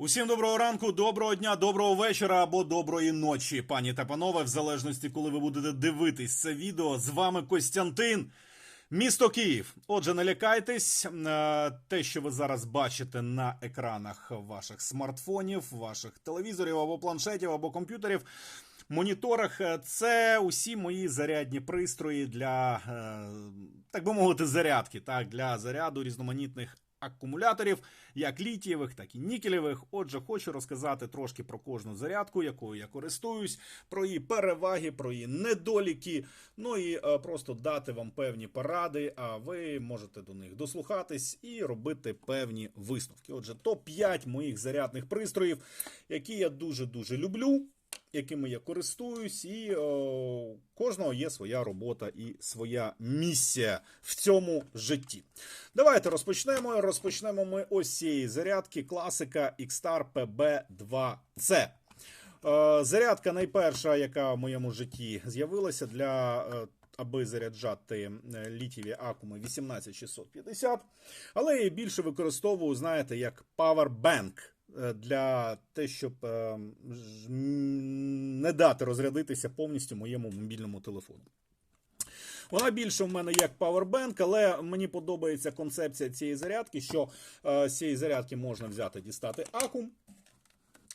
Усім доброго ранку, доброго дня, доброго вечора або доброї ночі, пані та панове, в залежності, коли ви будете дивитись це відео. З вами Костянтин, місто Київ. Отже, не лякайтесь. Е, Те, що ви зараз бачите на екранах ваших смартфонів, ваших телевізорів або планшетів, або комп'ютерів. Моніторах е, це усі мої зарядні пристрої для, е, так би мовити, зарядки, так, для заряду різноманітних акумуляторів, як літієвих, так і нікелевих. Отже, хочу розказати трошки про кожну зарядку, якою я користуюсь, про її переваги, про її недоліки. Ну і е, просто дати вам певні поради, а ви можете до них дослухатись і робити певні висновки. Отже, топ-5 моїх зарядних пристроїв, які я дуже дуже люблю якими я користуюсь, і о, кожного є своя робота і своя місія в цьому житті. Давайте розпочнемо. Розпочнемо ми ось цієї зарядки класика Xstar PB2C. Е, Зарядка найперша, яка в моєму житті з'явилася для. е, Аби заряджати е, літієві акуми 18650, але я більше використовую, знаєте, як Powerbank е, для те, щоб е, не дати розрядитися повністю моєму мобільному телефону. Вона більше в мене як Powerbank, але мені подобається концепція цієї зарядки, що е, з цієї зарядки можна взяти, дістати акум.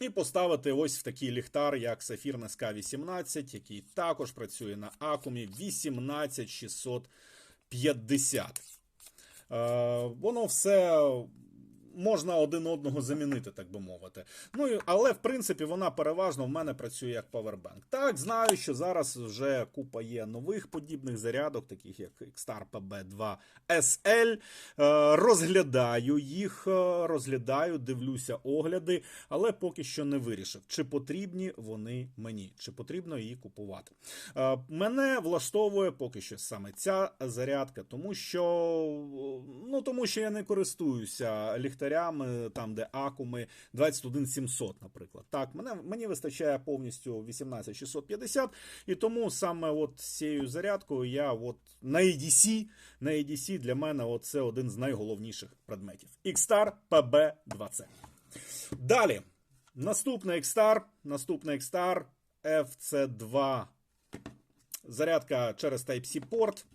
І поставити ось в такий ліхтар, як Сафір sk 18 який також працює на акумі 18650. Е, воно все можна один одного замінити, так би мовити. Ну але в принципі вона переважно в мене працює як павербанк. Так, знаю, що зараз вже купа є нових подібних зарядок, таких як Xstar PB2 SL. Е, розглядаю їх, е, розглядаю, дивлюся огляди, але поки що не вирішив, чи потрібні вони мені, чи потрібно її купувати. Е, Мене влаштовує поки що саме ця зарядка, тому що ну тому що я не користуюся ліхтарями, там де акуми 21700, наприклад. Так, мене мені вистачає повністю 18650, і тому саме от цією зарядкою я от на EDC, на EDC для мене от це один з найголовніших предметів. Xstar PB2C. Далі. Наступний Xstar, наступний Xstar FC2 зарядка через Type-C порт.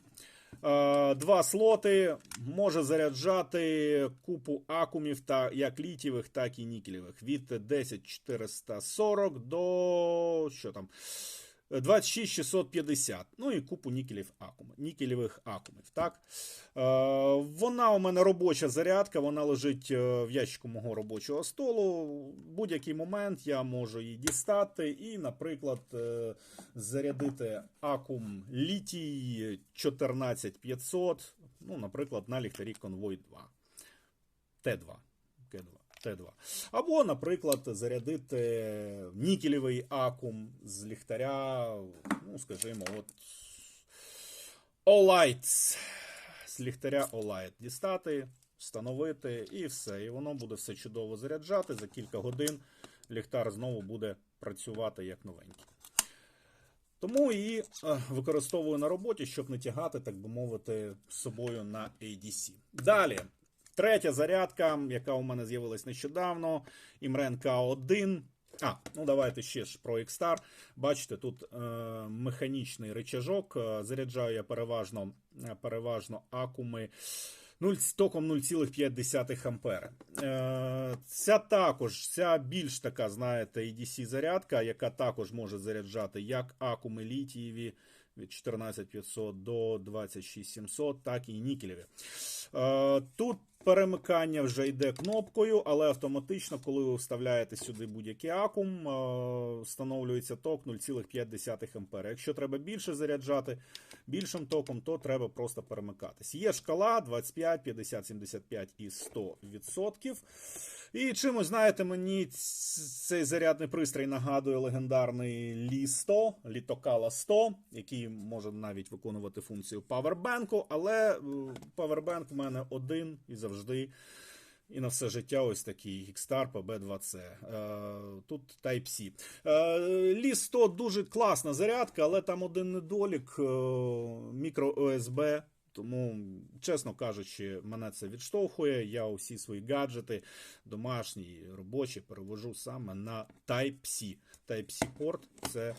Е, Два слоти може заряджати купу акумів, та як літівих, так і нікелевих. Від 10440 до що там? 26650. Ну і купу нікелів акум, нікелевих акумів. Так? Е, вона у мене робоча зарядка, вона лежить е, в ящику мого робочого столу. Будь-який момент я можу її дістати і, наприклад, е, зарядити акум літій 14500, ну, наприклад, на ліхтарі Convoy 2. Т2. Т2. Т2. Або, наприклад, зарядити нікелевий акум з ліхтаря, ну, скажімо, от Olight. З ліхтаря Olight дістати, встановити і все. І воно буде все чудово заряджати. За кілька годин ліхтар знову буде працювати як новенький. Тому її е, використовую на роботі, щоб не тягати, так би мовити, з собою на ADC. Далі. Третя зарядка, яка у мене з'явилась нещодавно, Imren K1. А, ну давайте ще ж про Xstar. Бачите, тут е, механічний рычажок. Е, Заряджаю я переважно, е, переважно акуми 0, з током 0,5 ампери. Е, ця також, ця більш така, знаєте, EDC зарядка, яка також може заряджати як акуми літієві від 14500 до 26700, так і нікелеві. Е, Тут перемикання вже йде кнопкою, але автоматично, коли ви вставляєте сюди будь-який акум, е, встановлюється ток 0,5 А. Якщо треба більше заряджати більшим током, то треба просто перемикатись. Є шкала 25, 50, 75 і 100%. І чимось, знаєте, мені цей зарядний пристрій нагадує легендарний Лі 100, Літокала 100, який може навіть виконувати функцію павербенку, але е, павербенк в мене один і завжди. І на все життя ось такий Xstar PB2C. Е, Тут Type-C. Е, Лі 100 дуже класна зарядка, але там один недолік. Мікро USB Тому, чесно кажучи, мене це відштовхує. Я усі свої гаджети, домашні, робочі, перевожу саме на Type-C. Type-C порт це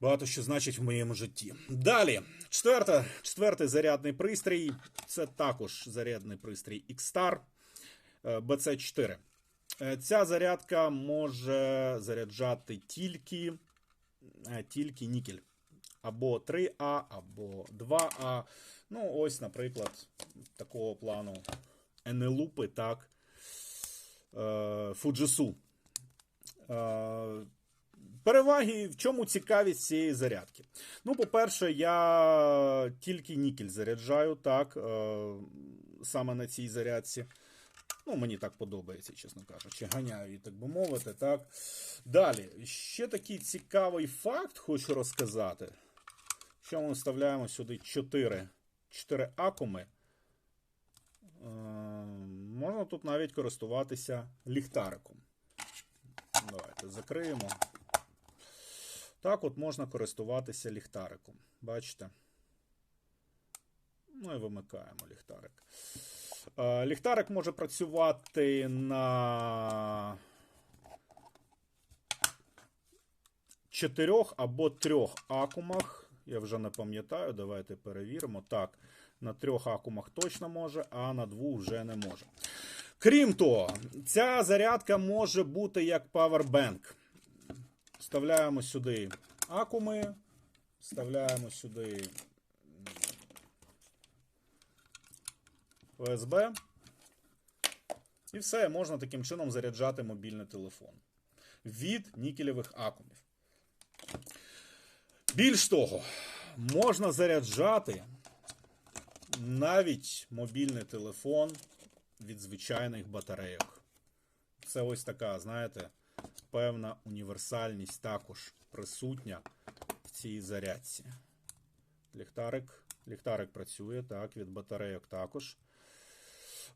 багато що значить в моєму житті. Далі, четверта, четвертий зарядний пристрій. Це також зарядний пристрій X-Star е, BC4. Е, Ця зарядка може заряджати тільки, е, тільки нікель. Або 3А, або 2А. Ну, ось, наприклад, такого плану Енелупи, так. е, Е, Переваги, в чому цікавість цієї зарядки? Ну, по-перше, я тільки нікель заряджаю, так, е, саме на цій зарядці. Ну, мені так подобається, чесно кажучи. Ганяю її, так би мовити. так. Далі, ще такий цікавий факт хочу розказати. Що ми вставляємо сюди 4, 4 акуми. Е, можна тут навіть користуватися ліхтариком. Давайте закриємо. Так от можна користуватися ліхтариком. Бачите? Ну і вимикаємо ліхтарик. Е, Ліхтарик може працювати на чотирьох або трьох акумах. Я вже не пам'ятаю, давайте перевіримо. Так, на трьох акумах точно може, а на двох вже не може. Крім того, ця зарядка може бути як павербенк. Вставляємо сюди акуми, вставляємо сюди USB. І все, можна таким чином заряджати мобільний телефон від нікелевих акумів. Більш того, можна заряджати навіть мобільний телефон від звичайних батарейок. Це ось така, знаєте, певна універсальність також присутня в цій зарядці. Ліхтарик, ліхтарик працює, так, від батарейок також.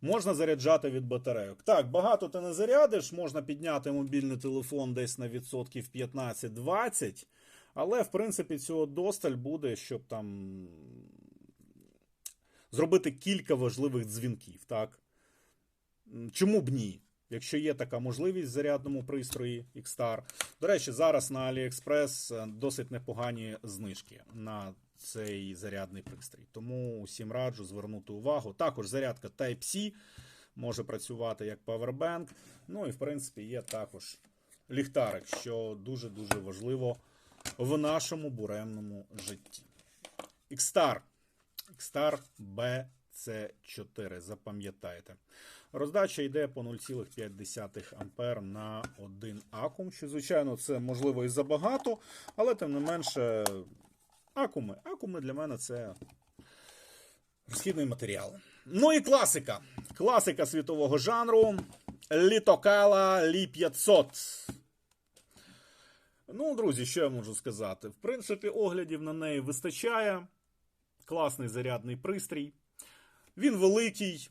Можна заряджати від батарейок. Так, багато ти не зарядиш, можна підняти мобільний телефон десь на відсотків 15-20, але, в принципі, цього досталь буде, щоб там зробити кілька важливих дзвінків. Так? Чому б ні? Якщо є така можливість в зарядному пристрої X-Star. До речі, зараз на AliExpress е, досить непогані знижки на цей зарядний пристрій. Тому усім раджу звернути увагу. Також зарядка Type-C може працювати як Powerbank. Ну і в принципі є також ліхтарик, що дуже-дуже важливо в нашому буремному житті. X-Star. X-Star BC4. Запам'ятайте. Роздача йде по 0,5 А на один акум. Що, звичайно, це можливо і забагато, але тим не менше, акуми. Акуми для мене це розхідний матеріал. Ну і класика. Класика світового жанру. Літокала Лі 500. Ну, друзі, що я можу сказати? В принципі, оглядів на неї вистачає. Класний зарядний пристрій. Він великий,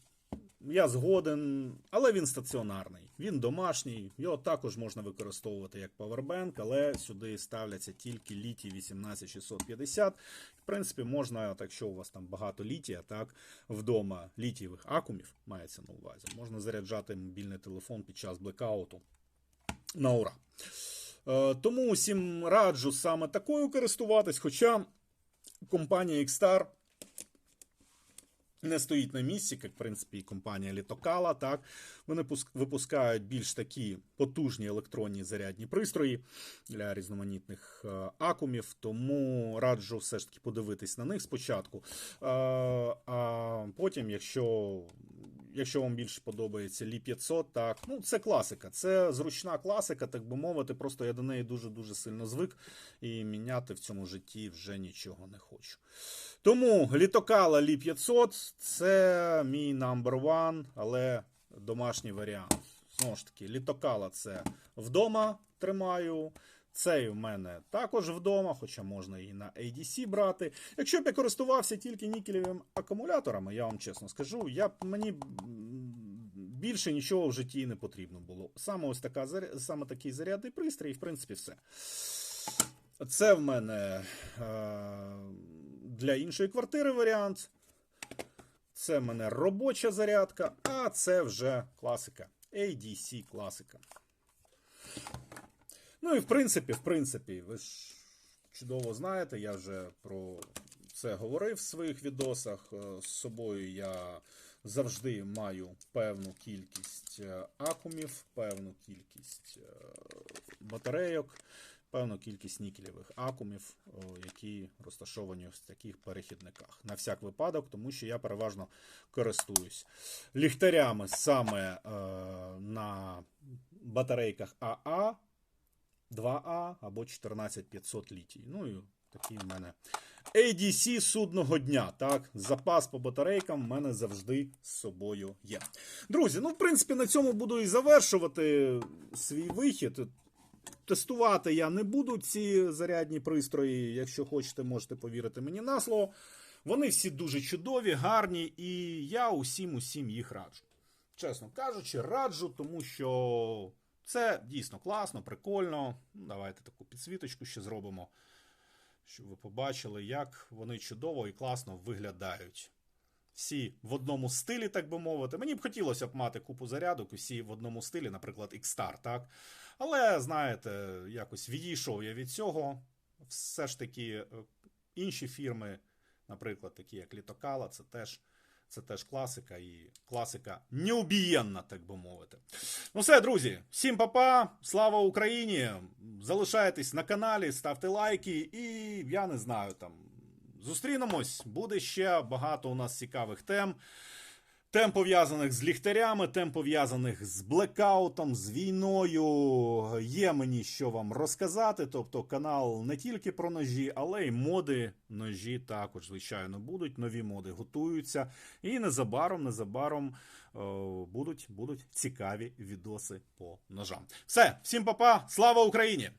я згоден, але він стаціонарний. Він домашній. Його також можна використовувати як павербенк, але сюди ставляться тільки літій 18650. В принципі, можна, якщо у вас там багато літія, так, вдома літієвих акумів мається на увазі, можна заряджати мобільний телефон під час блекауту на ура. Е, Тому усім раджу саме такою користуватись, хоча компанія Xstar не стоїть на місці, як в принципі і компанія Літокала. Так вони випускають більш такі потужні електронні зарядні пристрої для різноманітних е, акумів. Тому раджу все ж таки подивитись на них спочатку. Е, а потім, якщо. Якщо вам більше подобається Лі 500, так ну це класика, це зручна класика, так би мовити. Просто я до неї дуже дуже сильно звик і міняти в цьому житті вже нічого не хочу. Тому літокала Лі 500 це мій number one, але домашній варіант. Знову ж таки, літокала це вдома тримаю. Цей в мене також вдома, хоча можна і на ADC брати. Якщо б я користувався тільки нікелевими акумуляторами, я вам чесно скажу, я б мені більше нічого в житті не потрібно було. Саме ось така саме такий зарядний пристрій, і в принципі все. Це в мене е, для іншої квартири варіант. Це в мене робоча зарядка, а це вже класика. ADC класика. Ну і в принципі, в принципі, ви ж чудово знаєте, я вже про це говорив в своїх відосах. Е, З собою я завжди маю певну кількість е, акумів, певну кількість е, батарейок, певну кількість нікелевих акумів, які розташовані в таких перехідниках. На всяк випадок, тому що я переважно користуюсь ліхтарями саме на батарейках АА, 2А або 14500 літій. Ну і такий в мене ADC судного дня. Так, запас по батарейкам в мене завжди з собою є. Друзі, ну в принципі на цьому буду і завершувати свій вихід. Тестувати я не буду ці зарядні пристрої. Якщо хочете, можете повірити мені на слово. Вони всі дуже чудові, гарні, і я усім усім їх раджу. Чесно кажучи, раджу, тому що це дійсно класно, прикольно. Ну, Давайте таку підсвіточку ще зробимо, щоб ви побачили, як вони чудово і класно виглядають. Всі в одному стилі, так би мовити. Мені б хотілося б мати купу зарядок, усі в одному стилі, наприклад, X-Star, так? Але, знаєте, якось відійшов я від цього. Все ж таки, е, інші фірми, наприклад, такі як Літокала, це теж, це теж класика, і класика неубієнна, так би мовити. Ну все, друзі, всім папа, слава Україні! Залишайтесь на каналі, ставте лайки, і я не знаю там. Зустрінемось, буде ще багато у нас цікавих тем. Тем пов'язаних з ліхтарями, тем пов'язаних з блекаутом, з війною. Є мені що вам розказати. Тобто канал не тільки про ножі, але й моди ножі також, звичайно, будуть. Нові моди готуються. І незабаром, незабаром е, будуть, будуть цікаві відоси по ножам. Все, всім папа, слава Україні!